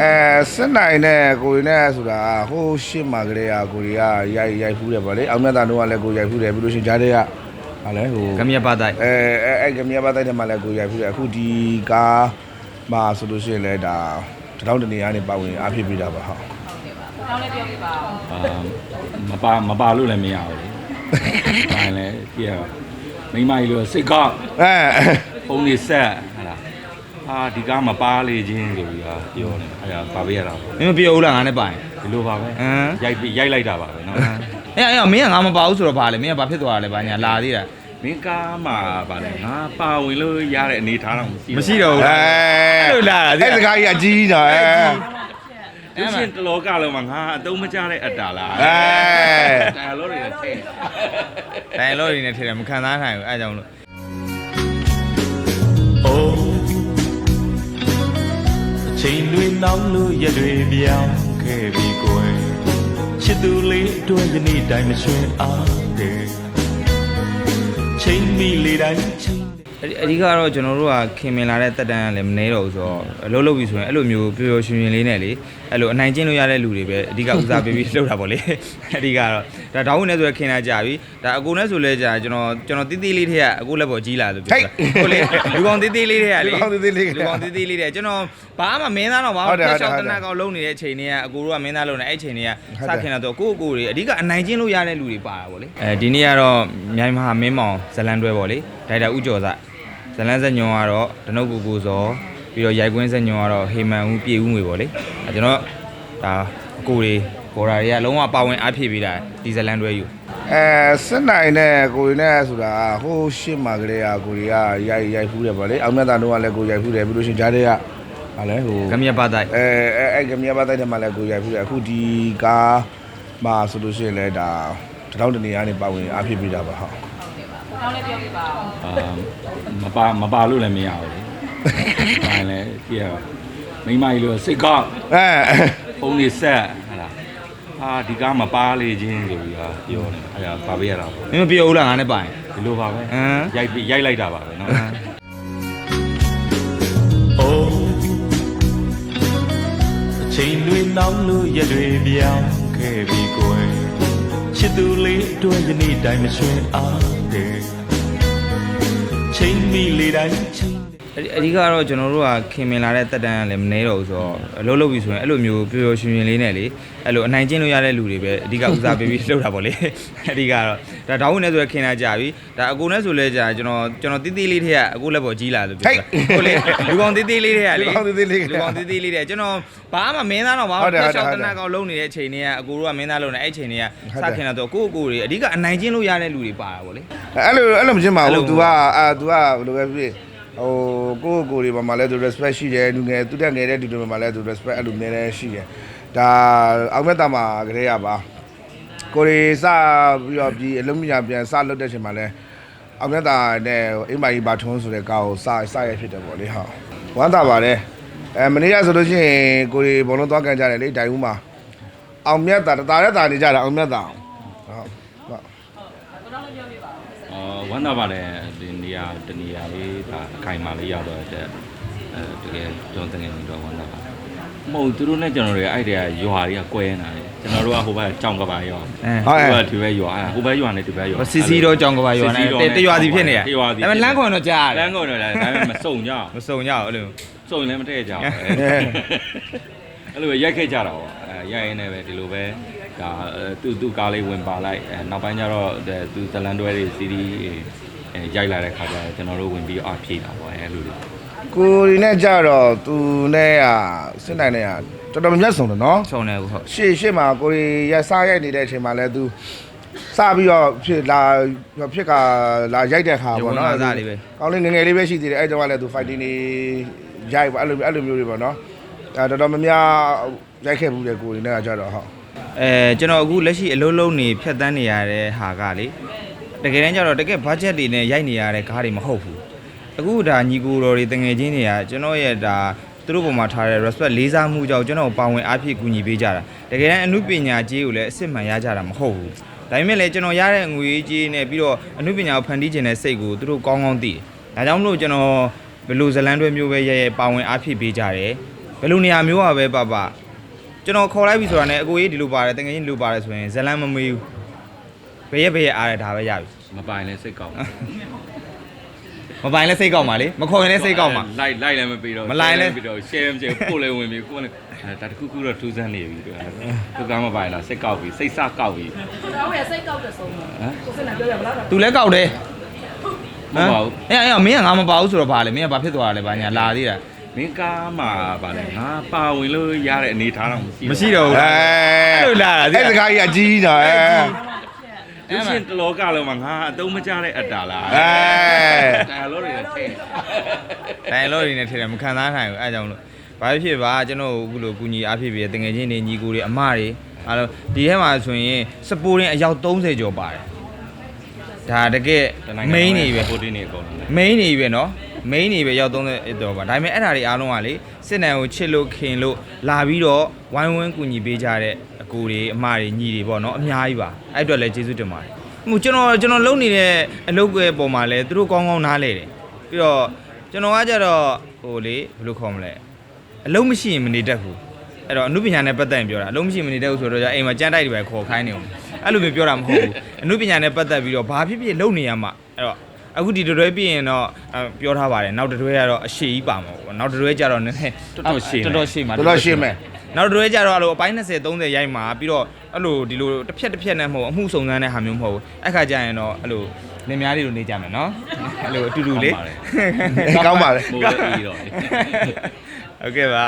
အဲစစ်နိုင်နဲ့ကိုရီနဲ့ဆိုတာဟိုးရှစ်မှာကလေးကကိုရီကရိုက်ရိုက်ဖူးတယ်ဗောလေအောင်မြတ်သားတို့ကလည်းကိုရိုက်ဖူးတယ်ပြီးလို့ရှိရင်ဂျားတွေကဟာလဲဟိုကမြတ်ပါတိုက်အဲအဲအဲကမြပါတိုက်တယ်မှာလည်းကိုရိုက်ဖူးတယ်အခုဒီကားမှာဆိုလို့ရှိရင်လည်းဒါတထောင်တနေရာနေပါဝင်အားဖြစ်ပြီးတာပါဟုတ်တောင်းလေးပြောပြပါဦးအာမပါမပါလို့လည်းမရဘူးလေ။ဒါလည်းကြည့်ရမိမကြီးလို့စိတ်ကောက်အဲ ပုံနေဆက်ဟလာ အာဒီကားမပါလေချင်းဆိုပြီးတော့ပြောနေအဲ့ဒါပါပေးရတာပေါ့မင်းမပြောဘူးလားငါနဲ့ပိုင် ဒီလိုပါပဲဟမ် ရိုက်ပြီးရိုက်လိုက်တာပါပဲနော်အဲ့အဲ့မင်းကငါမပါဘူးဆိုတော့ဘာလဲမင်းကဘာဖြစ်သွားတာလဲဘာညာလာသေးတာ မင်းကားမှာဗာလေငါပါဝင်လို့ရတဲ့အနေထားတော့မရှိမရှိတော့ဘူး အဲအဲ့လိုလာတာအဲ့စကားကြီးအကြီးတော့အဲဘူးရှင်တလောကလုံးမှာငါအတုံးမကြတဲ့အတ္တလားအဲ ဒါလို့တွေထည့် တိုင်လို့ရင်းနဲ့ထည့်တယ်မခံစားနိုင်ဘူးအဲ့ကြောင့်လို့ ချိန်တွေနောက်လို့ရက်တွေပြောင်းခဲ့ပြီကွယ်ချစ်သူလေးအတွက်ယနေ့တိုင်းမရွှင်အားတယ်ချိန်မီလေးတိုင်းချိန် အဓိအဓိကတော့ကျွန်တော်တို့ကခင်မင်လာတဲ့တက်တန်းကလည်းမနေတော့ဘူးဆိုတော့အလုပ်လုပ်ပြီဆိုရင်အဲ့လိုမျိုးပျော်ပျော်ရွှင်ရွှင်လေးနဲ့လေအဲ့လိုအနိုင်ကျင့်လို့ရတဲ့လူတွေပဲအဓိကဦးစားပေးပြီးလုပ်တာပေါ့လေအဓိကတော့ဒါတောင်းဝင်နေဆိုရခင်လာကြပြီဒါအကိုနဲ့ဆိုလဲကြာကျွန်တော်ကျွန်တော်တီးတီးလေးထက်ကအကိုလက်ပေါ်ကြီးလာလို့ပြောတာကိုလေလူကောင်တီးတီးလေးထက်ကလေလူကောင်သေးသေးလေးလူကောင်တီးတီးလေးတဲ့ကျွန်တော်ဘာမှမင်းသားတော့ဘာဟုတ်တယ်ဟုတ်တယ်ရှောက်ဟုတ်တတယ်နာကောင်လုံးနေတဲ့အချိန်တွေကအကိုတို့ကမင်းသားလုံးနေအဲ့အချိန်တွေကဟုတ်တယ်စခင်လာတော့ကိုယ့်ကိုယ်တွေအဓိကအနိုင်ကျင့်လို့ရတဲ့လူတွေပါတာပေါ့လေအဲဒီနေ့ကတော့မြိုင်မဟာမင်းမောင်ဇလန်တွဲပေါ့လေဒိုက်တာဥကျော်စဇလန်းဆက်ညွန်ကတော့ဒနုတ်ကူကူစောပြီးတော့ရိုက်ကွင်းဆက်ညွန်ကတော့ဟေမန်ဦးပြေဦးငွေပေါ့လေအဲကျွန်တော်ဒါအကိုတွေဘော်ဒါတွေကလုံးဝပါဝင်အားဖြည့်ပေးတာဒီဇလန်တွဲယူအဲစစ်နိုင်နဲ့ကိုရီနဲ့ဆိုတာဟိုးရှစ်မှာကလေးကကိုရီကရိုက်ရိုက်ဖူးတယ်ဗောလေအောင်မြတ်သားတို့ကလည်းကိုရိုက်ဖူးတယ်ပြီးလို့ရှိရင်ဂျားတွေကဟာလဲဟိုကမြတ်ပါတိုက်အဲအဲအဲကမြပါတိုက်တယ်မှာလည်းကိုရိုက်ဖူးတယ်အခုဒီကားမှာဆိုလို့ရှိရင်လည်းဒါတထောင်တနေရာနေပါဝင်အားဖြစ်ပြီးတာပါဟုတ် တောင်းလေးပြောပြပါဦးအာမပါမပါလို့လည်းမရဘူးလေ။ဒါလည်းကြည့်ရမိမကြီးလို့စိတ်ကောက်အဲပုံနေဆက်ဟလာအာဒီကားမပါလေချင်းဆိုပြီးတော့ပြောနေအဲ့ဒါပါပေးရတာပေါ့မင်းမပြောဘူးလားငါနဲ့ပိုင် ဒီလိုပါပဲဟမ် ရိုက်ပြီးရိုက်လိုက်တာပါပဲနော်အိုးအချိန်တွေနောက်လို့ရက်တွေပြောင်းခဲ့ပြီကွယ် ချစ်သူလေးအတွက်ယနေ့တိုင်းမရွှင်အားတယ်ချိန်မီလေးတိုင်းချိန် အဓိအဓိကတော့ကျွန်တော်တို့ကခင်မင်လာတဲ့တက်တန်းကလည်းမနေတော့ဘူးဆိုတော့အလုပ်လုပ်ပြီဆိုရင်အဲ့လိုမျိုးပျော်ပျော်ရွှင်ရွှင်လေးနဲ့လေအဲ့လိုအနိုင်ကျင့်လို့ရတဲ့လူတွေပဲအဓိကဦးစားပေးပြီးလုပ်တာပေါ့လေအဓိကတော့ဒါတောင်းဝင်နေဆိုရခင်လာကြပြီဒါအကိုနဲ့ဆိုလဲကြာကျွန်တော်ကျွန်တော်တီးတီးလေးထက်ကအကိုလက်ပေါ်ကြီးလာလို့ပြောတာကိုလေလူကောင်တီးတီးလေးထက်ကလေလူကောင်သေးသေးလေးကလူကောင်သေးသေးလေးတဲ့ကျွန်တော်ဘာမှမင်းသားတော့ဘာဟုတ်တယ်ဟုတ်တယ်ရှောက်ဟုတ်တတယ်နာကောင်လုံးနေတဲ့အချိန်တွေကအကိုတို့ကမင်းသားလုံးနေအဲ့အချိန်တွေကဟုတ်စတယ်ခင်လာတော့ကိုယ့်ကိုယ်တွေအဓိကအနိုင်ကျင့်လို့ရတဲ့လူတွေပါတာပေါ့လေအဲ့လိုအဲ့လိုမချင်းပါအဲ့လိုဘူး तू ကအာ तू ကဘယ်လိုပဲဖြစ် ဟိုကိုယ့်ကိုယ်တွေဘာမှလဲ तू respect ရှိတယ်လူငယ်သူတက်ငယ်တဲ့လူတွေဘာမှလဲ तू respect အဲ့လိုနည်းနည်းရှိတယ်ဒါအောင်မြတ်တာမှာကလေးရပါကိုရီစပြီးတော့ဒီအလုံးမြညာပြန်စလုပ်တဲ့ချိန်မှာလဲအောင်မြတ်တာနဲ့အိမ်မကြီးဘာထုံးဆိုတဲ့ကားကိုစစရဖြစ်တယ်ပေါ့လေဟုတ်ဝမ်းသာပါတယ်အဲမနေ့ကဆိုလို့ရှိရင်ကိုရီဘောလုံးသွားကန်ကြတယ်လေဒိုင်ဦးမှာအောင်မြတ်တာတာရက်တာနေကြတာအောင်မြတ်တာဟုတ်ဟုတ် တောင်းလေးပြောပြပါဦး အော်ဝမ်းသာပါတယ်ဒီနေရာတနေရာလေးဒါအခိုင်အမာလေးရောက်တော့တဲ့အဲတကယ်ကျွန်တော်တကယ်နေတော့ဝမ်းသာပါမဟုတ်သူတို့နဲ့ကျွန်တော်တွေအဲ့တည်းကရွာတွေကကွဲနေတာလေကျွန်တော်တို့ကဟိုဘက်ကြောင်ကပါရောအဲဟုတ်ဟိုဘက်ဒီဘက်ရွာအဲ့ဟိုဘက်ရွာနဲ့ဒီဘက်ရွာစီစီတော့ကြောင်ကပါရွာနဲ့စီစီတော့တတရွာစီဖြစ်နေရတရွာစီဒါပေမဲ့လမ်းခွန်တော့ကြားရလမ်းကုန်တော့လည်းဒါပေမဲ့မစုံကြအောင်မစုံကြဘူးအဲ့လိုစုံရင်လည်းမထည့်ကြအောင် အဲ့လိုပဲရိုက်ခဲ့ကြတာပေါ့အဲရိုက်ရင်းနဲ့ပဲဒီလိုပဲဒါသူ့သူ့ကားလေးဝင်ပါလိုက်အဲနောက်ပိုင်းကျတော့သူဇလန်တွဲတွေစီဒီအဲရိုက်လာတဲ့ခါကျတော့ကျွန်တော်တို့ဝင်ပြီးအဖြေတာပေါ့အဲလိုလိုကိုရီနဲ့ကြတော့သူနဲ့ကစစ်နိုင်နဲ့ကတော်တော်များများဆုံးတယ်နော်စုံတယ်ဟုတ်ရှေ့ရှေ့မှာကိုရီရစားရိုက်နေတဲ့အချိန်မှာလဲသူစပြီးတော့ဖြစ်လာဖြစ်ကလာရိုက်တဲ့ခါပေါ့နော်ရုပ်ဝင်ကားစားလေးပဲကောင်းလေးငယ်ငယ်လေးပဲရှိသေးတယ်အဲ့တော့ကလည်းသူ fighting နေရိုက်ပါအဲ့လိုအဲ့လိုမျိုးတွေပေါ့နော် အဲတော်တော်များများရိုက်ခဲ့ဘူးတယ်ကိုရီနဲ့ကကြတော့ဟုတ်အဲကျွန်တော်အခုလက်ရှိအလုံးလုံးနေဖြတ်တန်းနေရတဲ့ဟာကလေတကယ်တမ်းကျတော့တကယ် budget တွေနဲ့ရိုက်နေရတဲ့ကားတွေမဟုတ်ဘူးအခုဒါညီကိုတော်တွေတငယ်ချင်းတွေကကျွန်တော်ရဲ့ဒါသူတို့ပုံမှာထားတဲ့ respect လေးစားမှုကြောင့်ကျွန်တော်ပါဝင်အားဖြည့်ကူညီပေးကြတာတကယ်တမ်းအမှုပညာကြီးကိုလည်းအစ်စ်မှန်ရကြတာမဟုတ်ဘူးဒါပေမဲ့လည်းကျွန်တော်ရတဲ့ငွေကြီးနဲ့ပြီးတော့အမှုပညာကိုဖန်တီးခြင်းတဲ့စိတ်ကိုသူတို့ကောင်းကောင်းသိတယ်ဒါကြောင့်မလို့ကျွန်တော်ဘယ်လိုဇလန်တွဲမျိုးပဲရဲရဲပါဝင်အားဖြည့်ပေးကြတယ် ဘယ်လိုနေရာမျိုးอ่ะပဲပါပါကျွန်တော်ခေါ်လိုက်ပြီဆိုတာနဲ့အကိုကြီးဒီလိုပါတယ်တကယ်ကြီးဒီလိုပါတယ်ဆိုရင်ဇလန်မမေးဘူးဘယ်ရက်ဘယ်ရက်အားရဒါပဲရပြီမပိုင်လဲစိတ်ကောက်မပိုင်လဲစိတ်ကောက်ပါလေမခေါ်ရင်လည်းစိတ်ကောက်ပါလိုက်လိုက်လည်းမပြီးတော့မလိုက်လဲပြီးတော့ share မချေပို့လည်းဝင်ပြီးကိုယ်လည်းအဲဒါတခုခုတော့ထူးဆန်းနေပြီသူကသူကမပိုင်လားစိတ်ကောက်ပြီစိတ်စကောက်ပြီကိုတော်ရဲ့စိတ်ကောက်တဲ့ဆုံးမှာဟမ်ကိုစနေပြောရမလားသူလည်းကောက်တယ်မဟုတ်ပါဘူးအဲ့အဲ့မင်းကငါမပါဘူးဆိုတော့ဗာလေမင်းကဘာဖြစ်သွားတာလဲဗာညာလာသေးတာ မင်းကားမှာဗာလဲငါပါဝင်လို့ရတဲ့အနေထားတော့မရှိ မရှိတော့ဘူး အဲ အဲ့လိုလာတာ အဲ့စကားကြီးအကြီးတာအဲ သူရှင်တလောကလုံးမှာငါအတုံးမကြတဲ့အတ္တလား အဲ ဒါလောတွေထည့် တိုင်လို့ရင်းနဲ့ထည့်တယ်မခံစားနိုင်ဘူးအဲ့ကြောင့်လို့ဘာဖြစ်ဖြစ်ပါကျွန်တော်အခုလိုကူညီအားဖြစ်ပြီးတငယ်ချင်းတွေညီကိုတွေအမတွေအားလုံးဒီထဲမှာဆိုရင်စပိုရင်အယောက်30ကျော်ပါတယ်ဒါတကယ် main နေပဲ ပိုတင်းနေအကုန်လုံး main နေပဲเนาะ main တွေပဲရောက်သုံးတဲ့တော်ပါဒါပေမဲ့အဲ့ဒါတွေအားလုံးကလေစစ်နံကိုချစ်လို့ခင်လို့လာပြီးတော့ဝိုင်းဝန်းကူညီပေးကြတဲ့အကိုတွေအမတွေညီတွေပေါ့နော်အများကြီးပါအဲ့အတွက်လည်းကျေးဇူးတင်ပါတယ်ဟိုကျွန်တော်ကျွန်တော်လုပ်နေတဲ့အလုပ်ရဲ့ပုံမှာလည်းသူတို့ကောင်းကောင်းနားလဲတယ်ပြီးတော့ကျွန်တော်ကကြတော့ဟိုလေဘယ်လိုခေါ်မလဲအလုပ်မရှိရင်မနေတတ်ဘူးအဲ့တော့အမှုပညာနဲ့ပတ်သက်ရင်ပြောတာအလုံးမရှိမနေတဲ့ဆိုတော့ကြာအိမ်မှာကြမ်းတိုက်တွေပဲခေါ်ခိုင်းနေအောင်အဲ့လိုမျိုးပြောတာမဟုတ်ဘူးအမှုပညာနဲ့ပတ်သက်ပြီးတော့ဘာဖြစ်ဖြစ်လုပ်နေရမှာအဲ့တော့ အခုဒီတွဲပြီးရင်တော့အဲပြောထားပါတယ်နောက်တွဲကတော့အရှိကြီးပါမှာပေါ့နောက်တွဲကြတော့နည်းနည်းတော်တော်ရှိမှာတော်တော်ရှင်းမယ်နောက်တွဲကြတော့အဲ့လိုအပိုင်း20 30ရိုက်မှာပြီးတော့အဲ့လိုဒီလိုတစ်ဖြက်တစ်ဖြက်နဲ့မဟုတ်အမှုစုံစမ်းတဲ့ဟာမျိုးမဟုတ်ဘူးအဲ့ခါကျရင်တော့အဲ့လိုလင်မယားလေးလိုနေကြမယ်နော်အဲ့လိုအတူတူလေးကောင်းပါလေမိုးလည်းအေးတော့ဟုတ်ကဲ့ပါ